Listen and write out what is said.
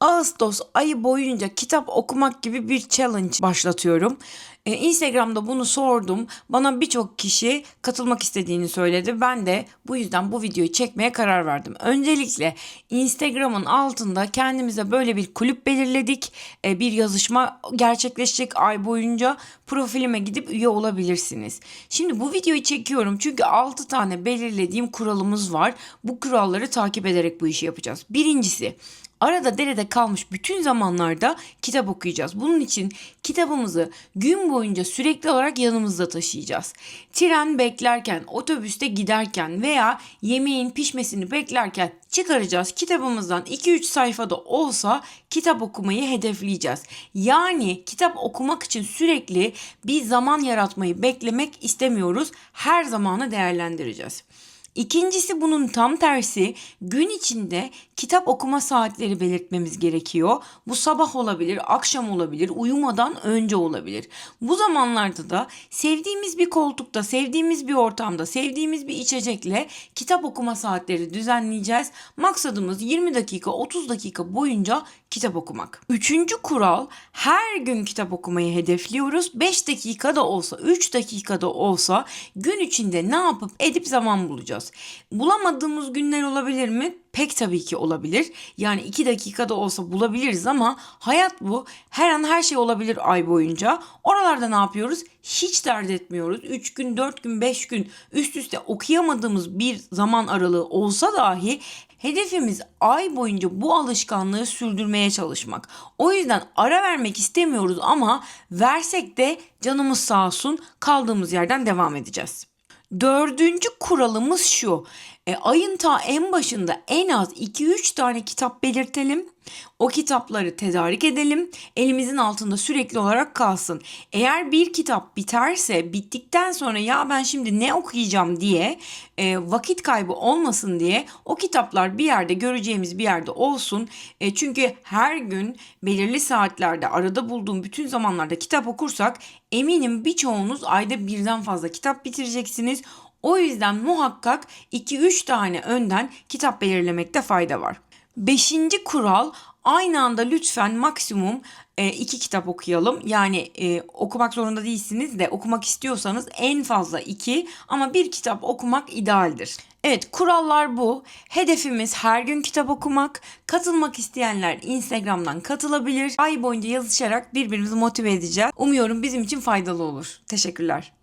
a Ağustos ayı boyunca kitap okumak gibi bir challenge başlatıyorum. Ee, Instagram'da bunu sordum. Bana birçok kişi katılmak istediğini söyledi. Ben de bu yüzden bu videoyu çekmeye karar verdim. Öncelikle Instagram'ın altında kendimize böyle bir kulüp belirledik. Ee, bir yazışma gerçekleşecek ay boyunca profilime gidip üye olabilirsiniz. Şimdi bu videoyu çekiyorum çünkü 6 tane belirlediğim kuralımız var. Bu kuralları takip ederek bu işi yapacağız. Birincisi Arada derede kalmış bütün zamanlarda kitap okuyacağız. Bunun için kitabımızı gün boyunca sürekli olarak yanımızda taşıyacağız. Tren beklerken, otobüste giderken veya yemeğin pişmesini beklerken çıkaracağız. Kitabımızdan 2-3 sayfada olsa kitap okumayı hedefleyeceğiz. Yani kitap okumak için sürekli bir zaman yaratmayı beklemek istemiyoruz. Her zamanı değerlendireceğiz. İkincisi bunun tam tersi gün içinde kitap okuma saatleri belirtmemiz gerekiyor. Bu sabah olabilir, akşam olabilir, uyumadan önce olabilir. Bu zamanlarda da sevdiğimiz bir koltukta, sevdiğimiz bir ortamda, sevdiğimiz bir içecekle kitap okuma saatleri düzenleyeceğiz. Maksadımız 20 dakika, 30 dakika boyunca kitap okumak. Üçüncü kural her gün kitap okumayı hedefliyoruz. 5 dakikada olsa, 3 dakikada olsa gün içinde ne yapıp edip zaman bulacağız. Bulamadığımız günler olabilir mi? Pek tabii ki olabilir. Yani 2 dakikada olsa bulabiliriz ama hayat bu. Her an her şey olabilir ay boyunca. Oralarda ne yapıyoruz? Hiç dert etmiyoruz. 3 gün, 4 gün, 5 gün üst üste okuyamadığımız bir zaman aralığı olsa dahi Hedefimiz ay boyunca bu alışkanlığı sürdürmeye çalışmak. O yüzden ara vermek istemiyoruz ama versek de canımız sağ olsun kaldığımız yerden devam edeceğiz. Dördüncü kuralımız şu. E, ayın ta en başında en az 2-3 tane kitap belirtelim. O kitapları tedarik edelim. Elimizin altında sürekli olarak kalsın. Eğer bir kitap biterse bittikten sonra ya ben şimdi ne okuyacağım diye e, vakit kaybı olmasın diye o kitaplar bir yerde göreceğimiz bir yerde olsun. E, çünkü her gün belirli saatlerde arada bulduğum bütün zamanlarda kitap okursak eminim birçoğunuz ayda birden fazla kitap bitireceksiniz. O yüzden muhakkak 2-3 tane önden kitap belirlemekte fayda var. Beşinci kural aynı anda lütfen maksimum e, iki kitap okuyalım. Yani e, okumak zorunda değilsiniz de okumak istiyorsanız en fazla iki ama bir kitap okumak idealdir. Evet kurallar bu. Hedefimiz her gün kitap okumak. Katılmak isteyenler Instagram'dan katılabilir. Ay boyunca yazışarak birbirimizi motive edeceğiz. Umuyorum bizim için faydalı olur. Teşekkürler.